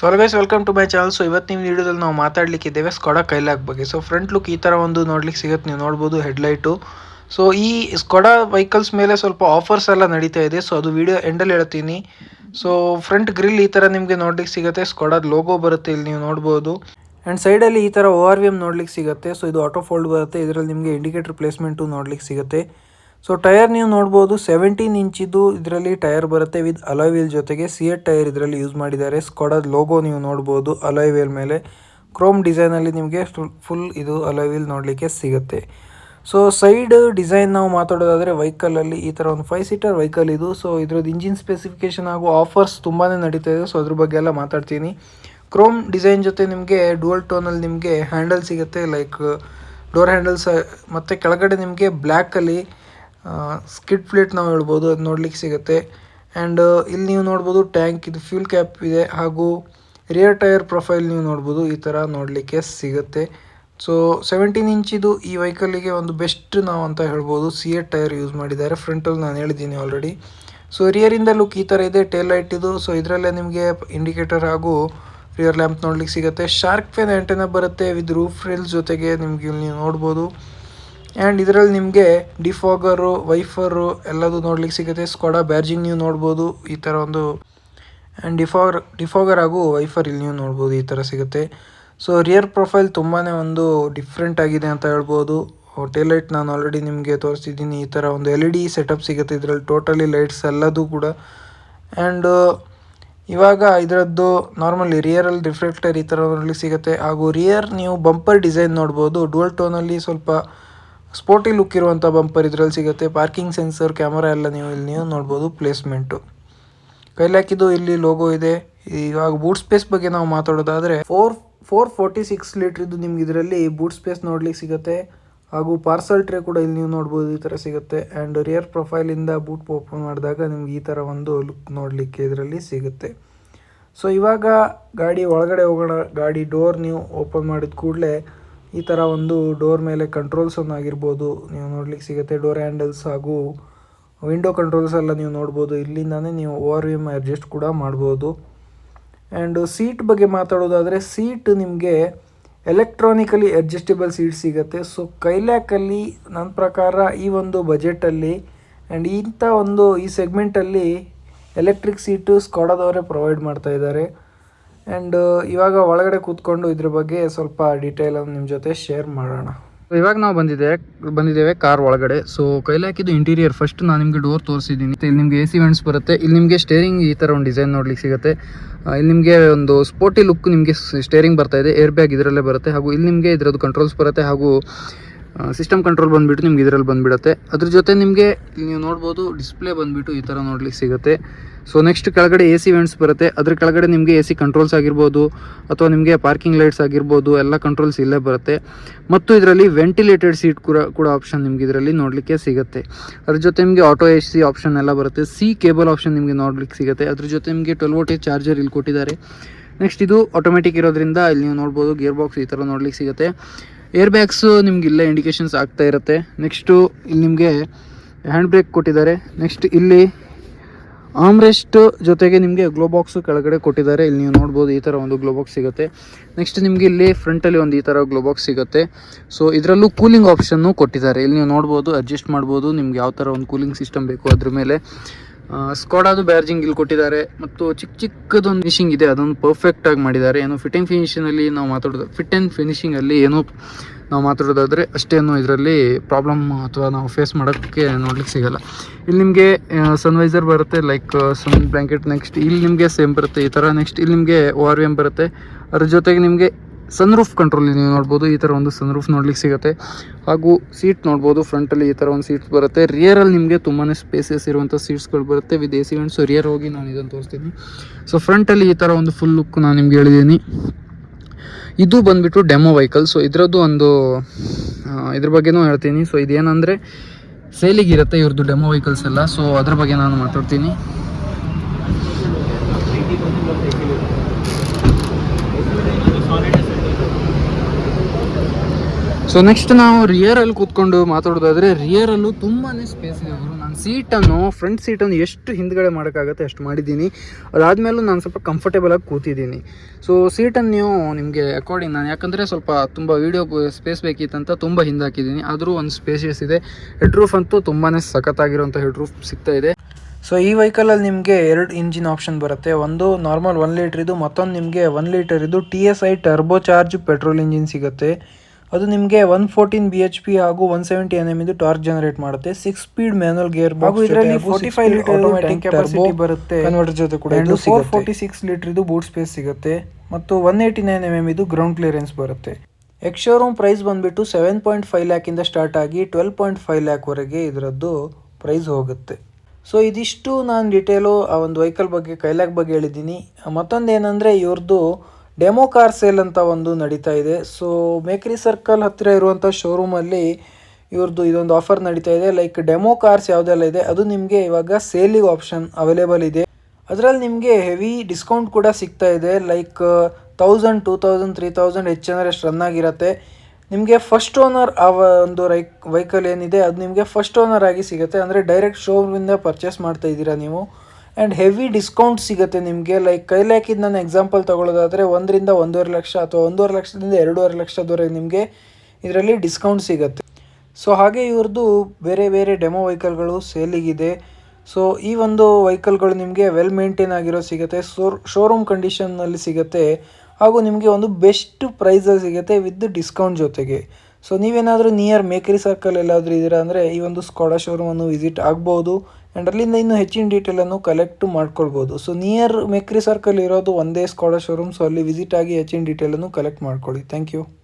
So always welcome to my channel so ಇವತ್ತು ನೀವು ವಿಡಿಯೋದಲ್ಲಿ ನಾವು ಮಾತಾಡ್ಲಿಕ್ಕಿದ್ದೇವೆ ಸ್ಕೊಡ ಕೈಲಾಕ್ ಬಗ್ಗೆ. ಸೊ ಫ್ರಂಟ್ ಲುಕ್ ಈ ಥರ ಒಂದು ನೋಡ್ಲಿಕ್ಕೆ ಸಿಗುತ್ತೆ. ನೀವು ನೋಡ್ಬೋದು ಹೆಡ್ಲೈಟು ಸೊ ಈ ಸ್ಕೊಡ ವೆಹಿಕಲ್ಸ್ ಮೇಲೆ ಸ್ವಲ್ಪ ಆಫರ್ಸ್ ಎಲ್ಲ ನಡೀತಾ ಇದೆ. ಸೊ ಅದು ವಿಡಿಯೋ ಎಂಡಲ್ಲಿ ಹೇಳ್ತೀನಿ. ಸೊ ಫ್ರಂಟ್ ಗ್ರಿಲ್ ಈ ಥರ ನಿಮಗೆ ನೋಡ್ಲಿಕ್ಕೆ ಸಿಗುತ್ತೆ. ಸ್ಕೊಡಾದ ಲೋಗೋ ಬರುತ್ತೆ ಇಲ್ಲಿ ನೀವು ನೋಡ್ಬೋದು. ಆ್ಯಂಡ್ ಸೈಡಲ್ಲಿ ಈ ಥರ ಓ ಆರ್ ವಿ ಎಂ ನೋಡ್ಲಿಕ್ಕೆ ಸಿಗುತ್ತೆ. ಸೊ ಇದು ಆಟೋ ಫೋಲ್ಡ್ ಬರುತ್ತೆ. ಇದರಲ್ಲಿ ನಿಮಗೆ ಇಂಡಿಕೇಟರ್ ಪ್ಲೇಸ್ಮೆಂಟು ನೋಡ್ಲಿಕ್ಕೆ ಸಿಗುತ್ತೆ. ಸೊ ಟೈರ್ ನೀವು ನೋಡ್ಬೋದು ಸೆವೆಂಟೀನ್ ಇಂಚಿದು ಇದರಲ್ಲಿ ಟೈರ್ ಬರುತ್ತೆ ವಿತ್ ಅಲಾಯ್ ವೀಲ್ ಜೊತೆಗೆ ಸಿ ಎಟ್ ಟೈರ್ ಇದರಲ್ಲಿ ಯೂಸ್ ಮಾಡಿದ್ದಾರೆ. ಸ್ಕೊಡದ ಲೋಗೋ ನೀವು ನೋಡ್ಬೋದು ಅಲಾಯ್ ವೀಲ್ ಮೇಲೆ. ಕ್ರೋಮ್ ಡಿಸೈನಲ್ಲಿ ನಿಮಗೆ ಫುಲ್ ಇದು ಅಲಾಯ್ ವೀಲ್ ನೋಡಲಿಕ್ಕೆ ಸಿಗುತ್ತೆ. ಸೊ ಸೈಡ್ ಡಿಸೈನ್ ನಾವು ಮಾತಾಡೋದಾದರೆ ವೆಹಿಕಲಲ್ಲಿ ಈ ಥರ ಒಂದು ಫೈವ್ ಸೀಟರ್ ವೆಹಿಕಲ್ ಇದು. ಸೊ ಇದ್ರದ್ದು ಇಂಜಿನ್ ಸ್ಪೆಸಿಫಿಕೇಶನ್ ಹಾಗೂ ಆಫರ್ಸ್ ತುಂಬಾ ನಡೀತಾ ಇದೆ. ಸೊ ಅದ್ರ ಬಗ್ಗೆ ಎಲ್ಲ ಮಾತಾಡ್ತೀನಿ. ಕ್ರೋಮ್ ಡಿಸೈನ್ ಜೊತೆ ನಿಮಗೆ ಡುವಲ್ ಟೋನಲ್ಲಿ ನಿಮಗೆ ಹ್ಯಾಂಡಲ್ ಸಿಗುತ್ತೆ. ಲೈಕ್ ಡೋರ್ ಹ್ಯಾಂಡಲ್ಸ್ ಮತ್ತು ಕೆಳಗಡೆ ನಿಮಗೆ ಬ್ಲ್ಯಾಕಲ್ಲಿ ಸ್ಕಿಡ್ ಪ್ಲೇಟ್ ನಾವು ಹೇಳ್ಬೋದು, ಅದು ನೋಡ್ಲಿಕ್ಕೆ ಸಿಗುತ್ತೆ. ಆ್ಯಂಡ್ ಇಲ್ಲಿ ನೀವು ನೋಡ್ಬೋದು ಟ್ಯಾಂಕ್ ಇದು ಫ್ಯೂಲ್ ಕ್ಯಾಪ್ ಇದೆ, ಹಾಗೂ ರಿಯರ್ ಟೈರ್ ಪ್ರೊಫೈಲ್ ನೀವು ನೋಡ್ಬೋದು, ಈ ಥರ ನೋಡಲಿಕ್ಕೆ ಸಿಗುತ್ತೆ. ಸೊ ಸೆವೆಂಟೀನ್ ಇಂಚಿದು ಈ ವೆಹಿಕಲ್ಗೆ ಒಂದು ಬೆಸ್ಟ್ ನಾವು ಅಂತ ಹೇಳ್ಬೋದು. ಸಿ ಎ ಟೈರ್ ಯೂಸ್ ಮಾಡಿದ್ದಾರೆ ಫ್ರಂಟಲ್ಲಿ ನಾನು ಹೇಳಿದ್ದೀನಿ ಆಲ್ರೆಡಿ ಸೊ ರಿಯರಿಂದ ಲುಕ್ ಈ ಥರ ಇದೆ. ಟೇಲ್ ಲೈಟ್ ಇದು. ಸೊ ಇದರಲ್ಲೇ ನಿಮಗೆ ಇಂಡಿಕೇಟರ್ ಹಾಗೂ ರಿಯರ್ ಲ್ಯಾಂಪ್ ನೋಡ್ಲಿಕ್ಕೆ ಸಿಗುತ್ತೆ. ಶಾರ್ಕ್ ಫೇನ್ ಆ್ಯಂಟೆನ ಬರುತ್ತೆ ವಿತ್ ರೂಫ್ ರೇಲ್ ಜೊತೆಗೆ ನಿಮಗೆ ಇಲ್ಲಿ ನೋಡ್ಬೋದು. ಆ್ಯಂಡ್ ಇದರಲ್ಲಿ ನಿಮಗೆ ಡಿಫಾಗರು, ವೈಫರು ಎಲ್ಲದು ನೋಡ್ಲಿಕ್ಕೆ ಸಿಗುತ್ತೆ. ಸ್ಕೊಡಾ ಬ್ಯಾರ್ಜಿಂಗ್ ನೀವು ನೋಡ್ಬೋದು, ಈ ಥರ ಒಂದು. ಆ್ಯಂಡ್ ಡಿಫಾಗರ್ ಡಿಫಾಗರ್ ಹಾಗೂ ವೈಫರ್ ಇಲ್ಲಿ ನೀವು ನೋಡ್ಬೋದು, ಈ ಥರ ಸಿಗುತ್ತೆ. ಸೊ ರಿಯರ್ ಪ್ರೊಫೈಲ್ ತುಂಬಾ ಒಂದು ಡಿಫ್ರೆಂಟ್ ಆಗಿದೆ ಅಂತ ಹೇಳ್ಬೋದು. ಟೇಲೈಟ್ ನಾನು ಆಲ್ರೆಡಿ ನಿಮಗೆ ತೋರಿಸಿದ್ದೀನಿ ಈ ಥರ ಒಂದು ಎಲ್ ಇ ಡಿ ಸೆಟಪ್ ಸಿಗುತ್ತೆ. ಇದರಲ್ಲಿ ಟೋಟಲಿ ಲೈಟ್ಸ್ ಎಲ್ಲದೂ ಕೂಡ. ಆ್ಯಂಡ್ ಇವಾಗ ಇದರದ್ದು ನಾರ್ಮಲಿ ರಿಯರಲ್ಲಿ ರಿಫ್ಲೆಕ್ಟರ್ ಈ ಥರ ನೋಡ್ಲಿಕ್ಕೆ ಸಿಗುತ್ತೆ. ಹಾಗೂ ರಿಯರ್ ನೀವು ಬಂಪರ್ ಡಿಸೈನ್ ನೋಡ್ಬೋದು. ಡುವಲ್ ಟೋನಲ್ಲಿ ಸ್ವಲ್ಪ ಸ್ಪೋರ್ಟಿ ಲುಕ್ ಇರುವಂಥ ಬಂಪರ್ ಇದರಲ್ಲಿ ಸಿಗುತ್ತೆ. ಪಾರ್ಕಿಂಗ್ ಸೆನ್ಸರ್, ಕ್ಯಾಮರಾ ಎಲ್ಲ ನೀವು ಇಲ್ಲಿ ನೀವು ನೋಡ್ಬೋದು, ಪ್ಲೇಸ್ಮೆಂಟು. ಕೈಲಾಕಿದ್ದು ಇಲ್ಲಿ ಲೋಗೋ ಇದೆ. ಇವಾಗ ಬೂಟ್ ಸ್ಪೇಸ್ ಬಗ್ಗೆ ನಾವು ಮಾತಾಡೋದಾದರೆ ಫೋರ್ ಫೋರ್ ಫೋರ್ಟಿ ಸಿಕ್ಸ್ ಲೀಟ್ರಿದ್ದು ನಿಮ್ಗೆ ಇದರಲ್ಲಿ ಬೂಟ್ ಸ್ಪೇಸ್ ನೋಡ್ಲಿಕ್ಕೆ ಸಿಗುತ್ತೆ. ಹಾಗೂ ಪಾರ್ಸಲ್ ಟ್ರೇ ಕೂಡ ಇಲ್ಲಿ ನೀವು ನೋಡ್ಬೋದು ಈ ಥರ ಸಿಗುತ್ತೆ. ಆ್ಯಂಡ್ ರಿಯರ್ ಪ್ರೊಫೈಲಿಂದ ಬೂಟ್ ಓಪನ್ ಮಾಡಿದಾಗ ನಿಮ್ಗೆ ಈ ಥರ ಒಂದು ಲುಕ್ ನೋಡಲಿಕ್ಕೆ ಇದರಲ್ಲಿ ಸಿಗುತ್ತೆ. ಸೊ ಇವಾಗ ಗಾಡಿ ಒಳಗಡೆ ಹೋಗೋಣ, ಗಾಡಿ ಡೋರ್ ನೀವು ಓಪನ್ ಮಾಡಿದ ಕೂಡಲೇ ಈ ಥರ ಒಂದು ಡೋರ್ ಮೇಲೆ ಕಂಟ್ರೋಲ್ಸ್ ಅನ್ನು ಆಗಿರ್ಬೋದು. ನೀವು ನೋಡ್ಲಿಕ್ಕೆ ಸಿಗುತ್ತೆ ಡೋರ್ ಹ್ಯಾಂಡಲ್ಸ್ ಹಾಗೂ ವಿಂಡೋ ಕಂಟ್ರೋಲ್ಸ್ ಎಲ್ಲ ನೀವು ನೋಡ್ಬೋದು. ಇಲ್ಲಿಂದಾನೇ ನೀವು ಓವರ್ ವಿಮ್ ಅಡ್ಜಸ್ಟ್ ಕೂಡ ಮಾಡ್ಬೋದು. ಆ್ಯಂಡ್ ಸೀಟ್ ಬಗ್ಗೆ ಮಾತಾಡೋದಾದರೆ ಸೀಟ್ ನಿಮಗೆ ಎಲೆಕ್ಟ್ರಾನಿಕಲಿ ಅಡ್ಜಸ್ಟೇಬಲ್ ಸೀಟ್ ಸಿಗುತ್ತೆ. ಸೊ ಕೈಲ್ಯಾಕಲ್ಲಿ ನನ್ನ ಪ್ರಕಾರ ಈ ಒಂದು ಬಜೆಟಲ್ಲಿ ಆ್ಯಂಡ್ ಇಂಥ ಒಂದು ಈ ಸೆಗ್ಮೆಂಟಲ್ಲಿ ಎಲೆಕ್ಟ್ರಿಕ್ ಸೀಟು ಸ್ಕಾಡದವರೇ ಪ್ರೊವೈಡ್ ಮಾಡ್ತಾ ಇದ್ದಾರೆ. ಆ್ಯಂಡ್ ಇವಾಗ ಒಳಗಡೆ ಕೂತ್ಕೊಂಡು ಇದ್ರ ಬಗ್ಗೆ ಸ್ವಲ್ಪ ಡೀಟೇಲನ್ನು ನಿಮ್ಮ ಜೊತೆ ಶೇರ್ ಮಾಡೋಣ. ಇವಾಗ ನಾವು ಬಂದಿದ್ದೇವೆ ಬಂದಿದ್ದೇವೆ ಕಾರ್ ಒಳಗಡೆ. ಸೊ ಕೈಲಿ ಹಾಕಿದ್ದು ಇಂಟೀರಿಯರ್ ಫಸ್ಟ್ ನಾನು ನಿಮಗೆ ಡೋರ್ ತೋರಿಸಿದ್ದೀನಿ. ಇಲ್ಲಿ ನಿಮಗೆ ಎ ಸಿ ವೆಂಟ್ಸ್ ಬರುತ್ತೆ. ಇಲ್ಲಿ ನಿಮಗೆ ಸ್ಟೇರಿಂಗ್ ಈ ಥರ ಒಂದು ಡಿಸೈನ್ ನೋಡ್ಲಿಕ್ಕೆ ಸಿಗುತ್ತೆ. ಇಲ್ಲಿ ನಿಮಗೆ ಒಂದು ಸ್ಪೋರ್ಟಿ ಲುಕ್ ನಿಮಗೆ ಸ್ಟೇರಿಂಗ್ ಬರ್ತಾ ಇದೆ. ಏರ್ ಬ್ಯಾಗ್ ಇದರಲ್ಲೇ ಬರುತ್ತೆ. ಹಾಗೂ ಇಲ್ಲಿ ನಿಮಗೆ ಇದರದ್ದು ಕಂಟ್ರೋಲ್ಸ್ ಬರುತ್ತೆ. ಹಾಗೂ ಸಿಸ್ಟಮ್ ಕಂಟ್ರೋಲ್ ಬಂದುಬಿಟ್ಟು ನಿಮ್ಗೆ ಇದರಲ್ಲಿ ಬಂದುಬಿಡುತ್ತೆ. ಅದ್ರ ಜೊತೆ ನಿಮಗೆ ನೀವು ನೋಡ್ಬೋದು ಡಿಸ್ಪ್ಲೇ ಬಂದುಬಿಟ್ಟು ಈ ಥರ ನೋಡ್ಲಿಕ್ಕೆ ಸಿಗುತ್ತೆ. ಸೊ ನೆಕ್ಸ್ಟ್ ಕೆಳಗಡೆ ಎ ಸಿ ವೆಂಟ್ಸ್ ಬರುತ್ತೆ. ಅದ್ರ ಕೆಳಗಡೆ ನಿಮಗೆ ಎ ಸಿ ಕಂಟ್ರೋಲ್ಸ್ ಆಗಿರ್ಬೋದು, ಅಥವಾ ನಿಮಗೆ ಪಾರ್ಕಿಂಗ್ ಲೈಟ್ಸ್ ಆಗಿರ್ಬೋದು, ಎಲ್ಲ ಕಂಟ್ರೋಲ್ಸ್ ಇಲ್ಲೇ ಬರುತ್ತೆ. ಮತ್ತು ಇದರಲ್ಲಿ ವೆಂಟಿಲೇಟೆಡ್ ಸೀಟ್ ಕೂಡ ಕೂಡ ಆಪ್ಷನ್ ನಿಮ್ಗೆ ಇದರಲ್ಲಿ ನೋಡಲಿಕ್ಕೆ ಸಿಗುತ್ತೆ. ಅದ್ರ ಜೊತೆ ನಿಮಗೆ ಆಟೋ ಎ ಸಿ ಆಪ್ಷನ್ ಎಲ್ಲ ಬರುತ್ತೆ. ಸಿ ಕೇಬಲ್ ಆಪ್ಷನ್ ನಿಮಗೆ ನೋಡ್ಲಿಕ್ಕೆ ಸಿಗುತ್ತೆ. ಅದ್ರ ಜೊತೆ ನಿಮಗೆ ಟ್ವೆಲ್ ವೋಟೇಜ್ ಚಾರ್ಜರ್ ಇಲ್ಲಿ ಕೊಟ್ಟಿದ್ದಾರೆ. ನೆಕ್ಸ್ಟ್ ಇದು ಆಟೋಮೆಟಿಕ್ ಇರೋದ್ರಿಂದ ಇಲ್ಲಿ ನೀವು ನೋಡ್ಬೋದು ಗೇರ್ ಬಾಕ್ಸ್ ಈ ಥರ ನೋಡ್ಲಿಕ್ಕೆ ಸಿಗುತ್ತೆ. ಏರ್ ಬ್ಯಾಗ್ಸು ನಿಮ್ಗೆ ಇಲ್ಲೇ ಇಂಡಿಕೇಶನ್ಸ್ ಆಗ್ತಾ ಇರುತ್ತೆ. ನೆಕ್ಸ್ಟು ಇಲ್ಲಿ ನಿಮಗೆ ಹ್ಯಾಂಡ್ ಬ್ರೇಕ್ ಕೊಟ್ಟಿದ್ದಾರೆ. ನೆಕ್ಸ್ಟ್ ಇಲ್ಲಿ ಆಮ್ರೆಸ್ಟ್ ಜೊತೆಗೆ ನಿಮಗೆ ಗ್ಲೋ ಬಾಕ್ಸು ಕೆಳಗಡೆ ಕೊಟ್ಟಿದ್ದಾರೆ. ಇಲ್ಲಿ ನೀವು ನೋಡ್ಬೋದು ಈ ಥರ ಒಂದು ಗ್ಲೋ ಬಾಕ್ಸ್ ಸಿಗುತ್ತೆ. ನೆಕ್ಸ್ಟ್ ನಿಮಗೆ ಇಲ್ಲಿ ಫ್ರಂಟಲ್ಲಿ ಒಂದು ಈ ಥರ ಗ್ಲೋ ಬಾಕ್ಸ್ ಸಿಗುತ್ತೆ. ಸೊ ಇದರಲ್ಲೂ ಕೂಲಿಂಗ್ ಆಪ್ಷನ್ನು ಕೊಟ್ಟಿದ್ದಾರೆ. ಇಲ್ಲಿ ನೀವು ನೋಡ್ಬೋದು ಅಡ್ಜಸ್ಟ್ ಮಾಡ್ಬೋದು. ನಿಮ್ಗೆ ಯಾವ ಥರ ಒಂದು ಕೂಲಿಂಗ್ ಸಿಸ್ಟಮ್ ಬೇಕು ಅದ್ರ ಮೇಲೆ. ಸ್ಕಾಡಾದು ಬ್ಯಾರ್ಜಿಂಗ್ ಇಲ್ಲಿ ಕೊಟ್ಟಿದ್ದಾರೆ. ಮತ್ತು ಚಿಕ್ಕ ಚಿಕ್ಕದೊಂದು ಫಿನಿಶಿಂಗ್ ಇದೆ, ಅದೊಂದು ಪರ್ಫೆಕ್ಟ್ ಆಗಿ ಮಾಡಿದ್ದಾರೆ. ಏನು ಫಿಟ್ಟಿಂಗ್ ಫಿನಿಶಿಂಗಲ್ಲಿ ನಾವು ಮಾತಾಡೋದು ಫಿಟ್ ಆ್ಯಂಡ್ ಫಿನಿಶಿಂಗಲ್ಲಿ ಏನು ನಾವು ಮಾತಾಡೋದಾದರೆ ಅಷ್ಟೇನು ಇದರಲ್ಲಿ ಪ್ರಾಬ್ಲಮ್ ಅಥವಾ ನಾವು ಫೇಸ್ ಮಾಡೋಕ್ಕೆ ನೋಡ್ಲಿಕ್ಕೆ ಸಿಗಲ್ಲ. ಇಲ್ಲಿ ನಿಮಗೆ ಸನ್ವೈಸರ್ ಬರುತ್ತೆ ಲೈಕ್ ಸನ್ ಬ್ಲ್ಯಾಂಕೆಟ್ ನೆಕ್ಸ್ಟ್ ಇಲ್ಲಿ ನಿಮಗೆ ಸೇಮ್ ಬರುತ್ತೆ, ಈ ಥರ ನೆಕ್ಸ್ಟ್ ಇಲ್ಲಿ ನಿಮಗೆ ಓ ಆರ್ ಬರುತ್ತೆ. ಅದ್ರ ಜೊತೆಗೆ ನಿಮಗೆ ಸನ್ ರೂಫ್ ಕಂಟ್ರೋಲ್ ನೀವು ನೋಡ್ಬೋದು, ಈ ಥರ ಒಂದು ಸನ್ ರೂಫ್ ನೋಡ್ಲಿಕ್ಕೆ ಸಿಗುತ್ತೆ. ಹಾಗೂ ಸೀಟ್ ನೋಡ್ಬೋದು ಫ್ರಂಟಲ್ಲಿ ಈ ಥರ ಒಂದು ಸೀಟ್ಸ್ ಬರುತ್ತೆ. ರಿಯರಲ್ಲಿ ನಿಮಗೆ ತುಂಬಾ ಸ್ಪೇಸಸ್ ಇರುವಂಥ ಸೀಟ್ಸ್ಗಳು ಬರುತ್ತೆ. ವಿತ್ ಎ ಸಿ ರಿಯರ್ ಹೋಗಿ ನಾನು ಇದನ್ನು ತೋರಿಸ್ತೀನಿ. ಸೊ ಫ್ರಂಟಲ್ಲಿ ಈ ಥರ ಒಂದು ಫುಲ್ ಲುಕ್ ನಾನು ನಿಮ್ಗೆ ಹೇಳಿದ್ದೀನಿ. ಇದು ಬಂದ್ಬಿಟ್ಟು ಡೆಮೋ ವೆಹಿಕಲ್ ಸೊ ಇದರದ್ದು ಒಂದು ಇದ್ರ ಬಗ್ಗೆನೂ ಹೇಳ್ತೀನಿ. ಸೊ ಇದೇನಂದರೆ ಸೇಲಿಗಿರುತ್ತೆ ಇವ್ರದ್ದು ಡೆಮೋ ವೆಹಿಕಲ್ಸ್ ಎಲ್ಲ. ಸೊ ಅದ್ರ ಬಗ್ಗೆ ನಾನು ಮಾತಾಡ್ತೀನಿ. ಸೊ ನೆಕ್ಸ್ಟ್ ನಾವು ರಿಯರಲ್ಲಿ ಕೂತ್ಕೊಂಡು ಮಾತಾಡೋದಾದ್ರೆ ರಿಯರಲ್ಲೂ ತುಂಬಾ ಸ್ಪೇಸ್ ಇದೆ ಅವರು ನಾನು ನಾನು ಸೀಟನ್ನು ಫ್ರಂಟ್ ಸೀಟನ್ನು ಎಷ್ಟು ಹಿಂದ್ಗಡೆ ಮಾಡೋಕ್ಕಾಗತ್ತೆ ಅಷ್ಟು ಮಾಡಿದ್ದೀನಿ. ಅದಾದಮೇಲೂ ನಾನು ಸ್ವಲ್ಪ ಕಂಫರ್ಟೇಬಲ್ ಆಗಿ ಕೂತಿದ್ದೀನಿ. ಸೊ ಸೀಟನ್ನು ನೀವು ನಿಮಗೆ ಅಕಾರ್ಡಿಂಗ್ ನಾನು, ಯಾಕಂದರೆ ಸ್ವಲ್ಪ ತುಂಬ ವೀಡಿಯೋ ಸ್ಪೇಸ್ ಬೇಕಿತ್ತಂತ ತುಂಬ ಹಿಂದಾಕಿದ್ದೀನಿ ಆದರೂ ಒಂದು ಸ್ಪೇಸಿಯಸ್ ಇದೆ. ಹೆಡ್ ರೂಫ್ ಅಂತೂ ತುಂಬಾ ಸಖತ್ತಾಗಿರುವಂಥ ಹೆಡ್ ರೂಫ್ ಸಿಗ್ತಾ ಇದೆ. ಸೊ ಈ ವೆಹಿಕಲಲ್ಲಿ ನಿಮಗೆ ಎರಡು ಇಂಜಿನ್ ಆಪ್ಷನ್ ಬರುತ್ತೆ. ಒಂದು ನಾರ್ಮಲ್ ಒನ್ ಲೀಟರ್ ಇದು ಮತ್ತೊಂದು ನಿಮಗೆ ಒನ್ ಲೀಟರ್ ಇದು T S I turbo charge petrol engine ಸಿಗುತ್ತೆ. ಅದು ನಿಮಗೆ one fourteen B H P ಹಾಗೂ ಒನ್ ಸೆವೆಂಟಿ ಎನ್ ಎಂ ಇದು ಟಾರ್ಕ್ ಜನರೇಟ್ ಮಾಡುತ್ತೆ. ಸಿಕ್ಸ್ ಸ್ಪೀಡ್ ಮ್ಯಾನುವಲ್ ಗೇರ್ ಹಾಗೂ ಇದರಲ್ಲಿ forty five litre automatic capacity ಬರುತ್ತೆ. ಕನ್ವರ್ಟರ್ ಜೊತೆ ಕೂಡ ಇದು ಫೋರ್ ಫೋರ್ಟಿ ಸಿಕ್ಸ್ ಲೀಟರ್ ಇದು ಬೂಟ್ ಸ್ಪೇಸ್ ಸಿಗುತ್ತೆ. ಮತ್ತು one eighty nine M M ಇದು ಗ್ರೌಂಡ್ ಕ್ಲಿಯರೆನ್ಸ್ ಬರುತ್ತೆ. ಎಕ್ಸ್ ಶೋರೂಮ್ ಪ್ರೈಸ್ ಬಂದ್ಬಿಟ್ಟು ಸೆವೆನ್ ಪಾಯಿಂಟ್ ಫೈವ್ ಲ್ಯಾಕಿಂದ ಸ್ಟಾರ್ಟ್ ಆಗಿ ಟ್ವೆಲ್ ಪಾಯಿಂಟ್ ಫೈವ್ ಲ್ಯಾಕ್ವರೆಗೆ ಇದರದ್ದು ಪ್ರೈಸ್ ಹೋಗುತ್ತೆ. ಸೊ ಇದಿಷ್ಟು ನಾನು ಡಿಟೇಲು ಆ ಒಂದು ವೆಹಿಕಲ್ ಬಗ್ಗೆ, ಕೈಲಾಗ್ ಬಗ್ಗೆ ಹೇಳಿದ್ದೀನಿ. ಮತ್ತೊಂದು ಏನಂದರೆ ಇವ್ರದ್ದು ಡೆಮೋ ಕಾರ್ ಸೇಲ್ ಅಂತ ಒಂದು ನಡೀತಾ ಇದೆ. ಸೊ ಮೇಕ್ರಿ ಸರ್ಕಲ್ ಹತ್ತಿರ ಇರುವಂಥ ಶೋರೂಮಲ್ಲಿ ಇವ್ರದ್ದು ಇದೊಂದು ಆಫರ್ ನಡೀತಾ ಇದೆ. ಲೈಕ್ ಡೆಮೋ ಕಾರ್ಸ್ ಯಾವುದೆಲ್ಲ ಇದೆ, ಅದು ನಿಮಗೆ ಇವಾಗ ಸೇಲಿಗೆ ಆಪ್ಷನ್ ಅವೈಲೇಬಲ್ ಇದೆ. ಅದರಲ್ಲಿ ನಿಮಗೆ ಹೆವಿ ಡಿಸ್ಕೌಂಟ್ ಕೂಡ ಸಿಗ್ತಾ ಇದೆ. Like thousand two thousand three thousand ಹೆಚ್ಚಂದರೆ ಅಷ್ಟು ರನ್ ಆಗಿರುತ್ತೆ. ನಿಮಗೆ ಫಸ್ಟ್ ಓನರ್ ಆ ಒಂದು ರೈಕ್ ವೆಹಿಕಲ್ ಏನಿದೆ, ಅದು ನಿಮಗೆ ಫಸ್ಟ್ ಓನರ್ ಆಗಿ ಸಿಗುತ್ತೆ. ಅಂದರೆ ಡೈರೆಕ್ಟ್ ಶೋರೂಮಿಂದ ಪರ್ಚೇಸ್ ಮಾಡ್ತಾ ಇದ್ದೀರಾ ನೀವು. ಆ್ಯಂಡ್ ಹೆವಿ ಡಿಸ್ಕೌಂಟ್ ಸಿಗುತ್ತೆ ನಿಮಗೆ. ಲೈಕ್ ಕೈಲಿ ಹಾಕಿದ್ದು ನಾನು ಎಕ್ಸಾಂಪಲ್ ತೊಗೊಳ್ಳೋದಾದರೆ ಒಂದರಿಂದ ಒಂದೂವರೆ ಲಕ್ಷ ಅಥವಾ ಒಂದೂವರೆ ಲಕ್ಷದಿಂದ ಎರಡೂವರೆ ಲಕ್ಷದವರೆಗೆ ನಿಮಗೆ ಇದರಲ್ಲಿ ಡಿಸ್ಕೌಂಟ್ ಸಿಗುತ್ತೆ. ಸೊ ಹಾಗೆ ಇವ್ರದ್ದು ಬೇರೆ ಬೇರೆ ಡೆಮೋ ವೆಹಿಕಲ್ಗಳು ಸೇಲಿಗಿದೆ ಸೊ ಈ ಒಂದು ವೆಹಿಕಲ್ಗಳು ನಿಮಗೆ ವೆಲ್ ಮೇಂಟೈನ್ ಆಗಿರೋ ಸಿಗುತ್ತೆ. ಸೋ ಶೋರೂಮ್ ಕಂಡೀಷನ್ನಲ್ಲಿ ಸಿಗುತ್ತೆ. ಹಾಗೂ ನಿಮಗೆ ಒಂದು ಬೆಸ್ಟ್ ಪ್ರೈಸ್ ಸಿಗುತ್ತೆ ವಿತ್ ಡಿಸ್ಕೌಂಟ್ ಜೊತೆಗೆ. ಸೊ ನೀವೇನಾದರೂ ನಿಯರ್ ಮೇಕರಿ ಸರ್ಕಲ್ ಎಲ್ಲಾದರೂ ಇದ್ದೀರಾ ಅಂದರೆ ಈ ಒಂದು ಸ್ಕಾಡಾ ಶೋರೂಮನ್ನು ವಿಸಿಟ್ ಆಗ್ಬೋದು ಆ್ಯಂಡ್ ಅಲ್ಲಿಂದ ಇನ್ನೂ ಹೆಚ್ಚಿನ ಡೀಟೇಲನ್ನು ಕಲೆಕ್ಟ್ ಮಾಡ್ಕೊಳ್ಬೋದು. ಸೊ ನಿಯರ್ ಮೇಕರಿ ಸರ್ಕಲ್ ಇರೋದು ಒಂದೇ ಸ್ಕಾಡಾ ಶೋರೂಮ್ ಸೊ ಅಲ್ಲಿ ವಿಸಿಟ್ ಆಗಿ ಹೆಚ್ಚಿನ ಡೀಟೇಲನ್ನು ಕಲೆಕ್ಟ್ ಮಾಡ್ಕೊಳ್ಳಿ. Thank you